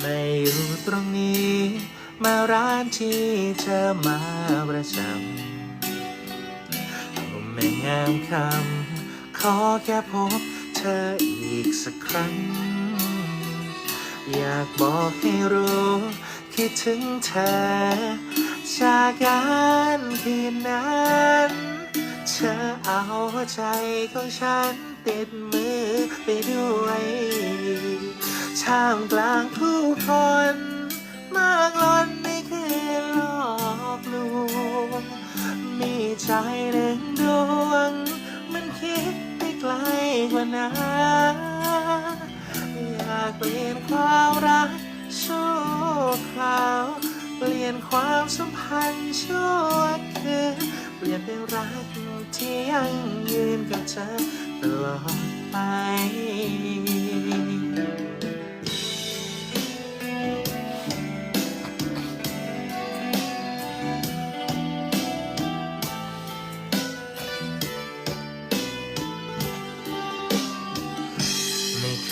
ไม่อยู่ตรงนี้ มาร้านที่เธอมาประจำโอ้แม่งามคำขอแค่พบเธออีกสักครั้ง อยากบอกให้รู้คิดถึงเธอ จากการคืนนั้นเธอเอาใจของฉันติดมือไปด้วย ท่ามกลางผู้คนมากล้นในคืนหลอกลวง มีใจหนึ่งดวง มันคิดไปไกลกว่านั้น อยากเปลี่ยนความรักชั่วคราว เปลี่ยนความสัมพันธ์ชั่วคืนเปลี่ยนเป็นรักที่ยังยืนกับเธอตลอดไป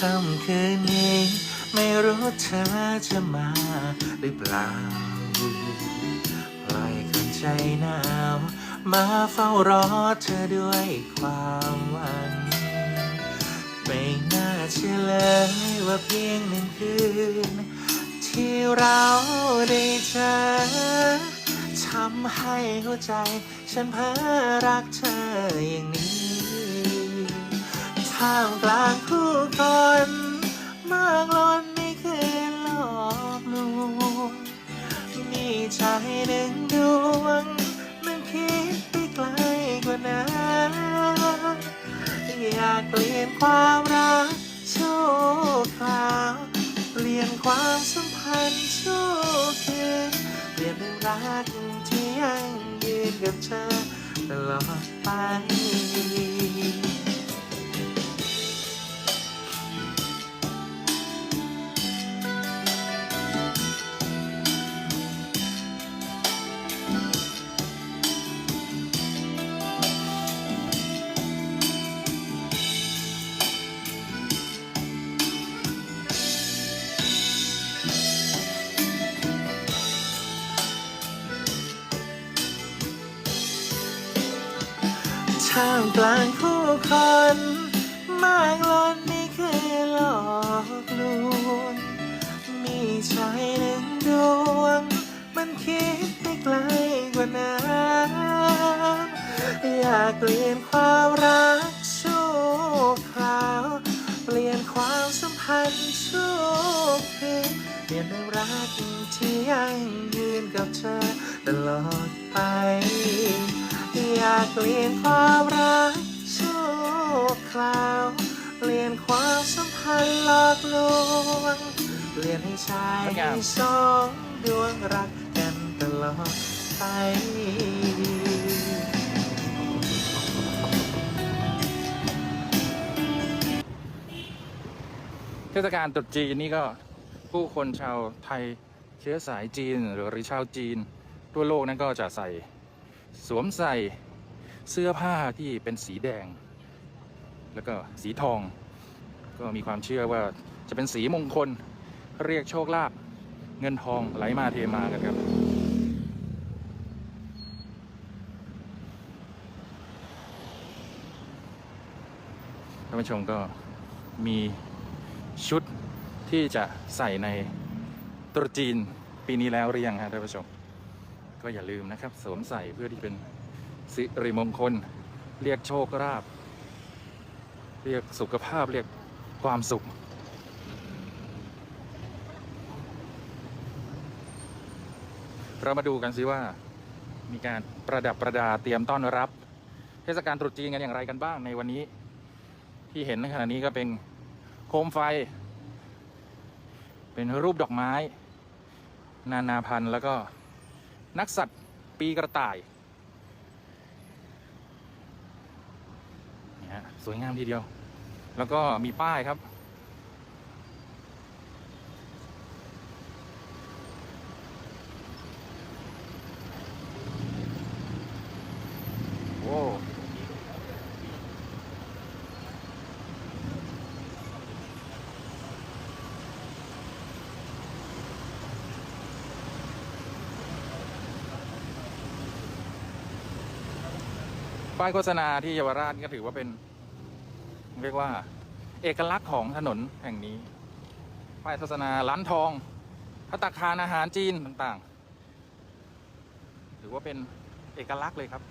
ค่ำคืนนี้ ไม่รู้เธอจะมาหรือเปล่าปล่อยคนใจหนาว มาเฝ้ารอเธอด้วยความหวังไม่น่าเชื่อเลยว่าเพียงหนึ่งคืน ที่เราได้เจอทำให้หัวใจ ฉันเพ้อรักเธออย่างนี้ ท่ามกลางผู้คนมากล้นในคืนหลอกลวงมีใจหนึ่งดวงมันคิดไปไกลกว่านั้นอยากเปลี่ยนความรักชั่วคราวเปลี่ยนความสัมพันธ์ชั่วคืนเปลี่ยนเป็นรักที่ยังยืนกับเธอตลอดไป ท่ามกลางผู้คน มากล้นนี่คือหลอกลวง มีใจหนึ่งดวง มันคิดไปไกลกว่านั้นอยากเปลี่ยนความรักชั่วคราว เปลี่ยนความสัมพันธ์ชั่วคืนเปลี่ยนเป็นรักที่ยังยืนกับเธอตลอดไป อยากเปลี่ยนความรักชั่วคราวเปลี่ยนความสัมพันธ์หลอกลวงเปลี่ยนให้ชายให้สองดวงรักกันตลอดไปเทศกาลตรุษจีนนี่ก็ผู้คนชาวไทยเชื้อสายจีนหรือชาวจีน ทั่วโลกนั้นก็จะใส่ สวมใส่ เสื้อผ้าที่เป็นสีแดง แล้วก็สีทอง ก็มีความเชื่อว่าจะเป็นสีมงคลเรียกโชคลาภเงินทองไหลมาเทมากันครับ ท่านผู้ชมก็มีชุดที่จะใส่ในตรุษจีนปีนี้แล้วหรือยังฮะท่านผู้ชม ก็อย่าลืมนะครับ สวมใส่เพื่อที่เป็น สิริมงคล เรียกโชคลาภเรียกสุขภาพเรียกความสุข เรามาดูกันสิว่า มีการประดับประดาเตรียมต้อนรับ เทศกาลตรุษจีนกันอย่างไรกันบ้างในวันนี้ ที่เห็นในขณะนี้ก็เป็นโคมไฟ เป็นรูปดอกไม้ นานาพันธุ์แล้วก็นักสัตว์ปีกระต่ายนี่ฮะส วยงามทีเดียว แล้วก็มีป้ายครับโอ้ป้ายโฆษณาที่เยาวราชก็ถือว่าเป็น เรียกว่าเอกลักษณ์ของถนนแห่งนี้ ป้ายโฆษณาร้านทองพัตตาคารอาหารจีนต่างๆ ถือว่าเป็นเอกลักษณ์เลยครับ